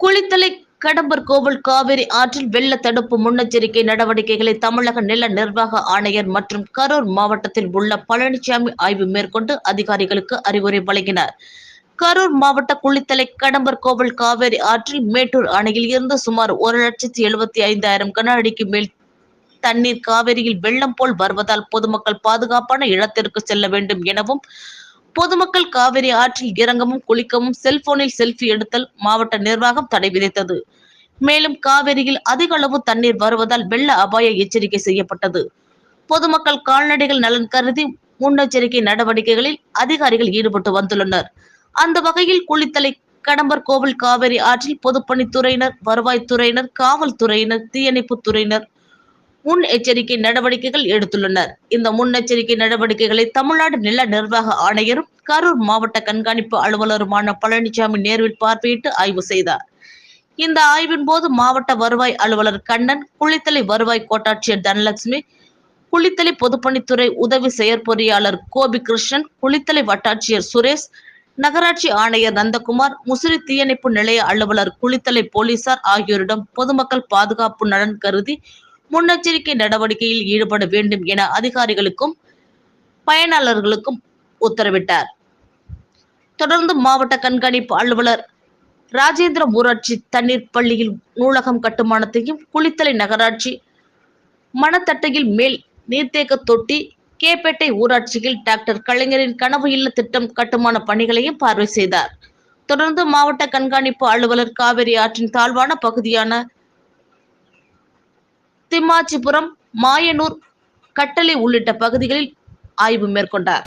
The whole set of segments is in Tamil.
குளித்தலை கடம்பர் கோவில் காவிரி ஆற்றில் வெள்ள தடுப்பு முன்னெச்சரிக்கை நடவடிக்கைகளை தமிழக நில நிர்வாக ஆணையர் மற்றும் கரூர் மாவட்டத்தில் உள்ள பழனிசாமி ஆய்வு மேற்கொண்டு அதிகாரிகளுக்கு அறிவுரை வழங்கினார். கரூர் மாவட்ட குளித்தலை கடம்பர் கோவில் காவேரி ஆற்றில் மேட்டூர் அணையில் இருந்து சுமார் ஒரு லட்சத்தி எழுபத்தி ஐந்தாயிரம் கன அடிக்கு மேல் தண்ணீர் காவிரியில் வெள்ளம் போல் வருவதால் பொதுமக்கள் பாதுகாப்பான இடத்திற்கு செல்ல வேண்டும் எனவும் பொதுமக்கள் காவிரி ஆற்றில் இறங்கவும் குளிக்கவும் செல்போனில் செல்ஃபி எடுத்தல் மாவட்ட நிர்வாகம் தடை விதித்தது. மேலும் காவிரியில் அதிக அளவு தண்ணீர் வருவதால் வெள்ள அபாய எச்சரிக்கை செய்யப்பட்டது. பொதுமக்கள் கால்நடைகள் நலன் கருதி முன்னெச்சரிக்கை நடவடிக்கைகளில் அதிகாரிகள் ஈடுபட்டு வந்துள்ளனர். அந்த வகையில் குளித்தலை கடம்பர் கோவில் காவிரி ஆற்றில் பொதுப்பணித்துறையினர் வருவாய்த்துறையினர் காவல்துறையினர் தீயணைப்புத் துறையினர் முன் எச்சரிக்கை நடவடிக்கைகள் எடுத்துள்ளனர். இந்த முன்னெச்சரிக்கை நடவடிக்கைகளை தமிழ்நாடு நில நிர்வாக ஆணையரும் கரூர் மாவட்ட கண்காணிப்பு அலுவலருமான பழனிசாமி நேரில் பார்வையிட்டு ஆய்வு செய்தார். இந்த ஆய்வின் போது மாவட்ட வருவாய் அலுவலர் கண்ணன் குளித்தலை வருவாய் கோட்டாட்சியர் தனலட்சுமி குளித்தலை பொதுப்பணித்துறை உதவி செயற்பொறியாளர் கோபி கிருஷ்ணன் குளித்தலை வட்டாட்சியர் சுரேஷ் நகராட்சி ஆணையர் நந்தகுமார் முசிறி தீயணைப்பு நிலைய அலுவலர் குளித்தலை போலீசார் ஆகியோரிடம் பொதுமக்கள் பாதுகாப்பு நலன் கருதி முன்னெச்சரிக்கை நடவடிக்கையில் ஈடுபட வேண்டும் என அதிகாரிகளுக்கும் பயனாளர்களுக்கும் உத்தரவிட்டார். தொடர்ந்து மாவட்ட கண்காணிப்பு அலுவலர் ராஜேந்திர ஊராட்சி தண்ணீர் பள்ளியில் நூலகம் கட்டுமானத்தையும் குளித்தலை நகராட்சி மணத்தட்டையில் மேல் நீர்த்தேக்க தொட்டி கேப்பேட்டை ஊராட்சியில் டாக்டர் கலைஞரின் கனவு இல்ல திட்டம் கட்டுமான பணிகளையும் பார்வை செய்தார். தொடர்ந்து மாவட்ட கண்காணிப்பு அலுவலர் காவிரி ஆற்றின் தாழ்வான பகுதியான திம்மாச்சிபுரம் மாயனூர் கட்டளை உள்ளிட்ட பகுதிகளில் ஆய்வு மேற்கொண்டார்.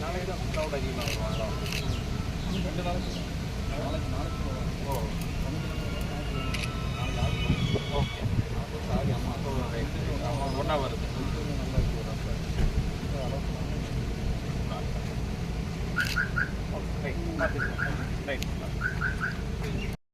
நாளைக்கு தான் க்ரௌட் அதிகமாக வருவாங்க ரெண்டு நாளைக்கு நாளைக்கு நாளைக்கு ஓ ஓகே சாரி அம்மா அம்மா ஒன்றா வருது ரைட் ரைட்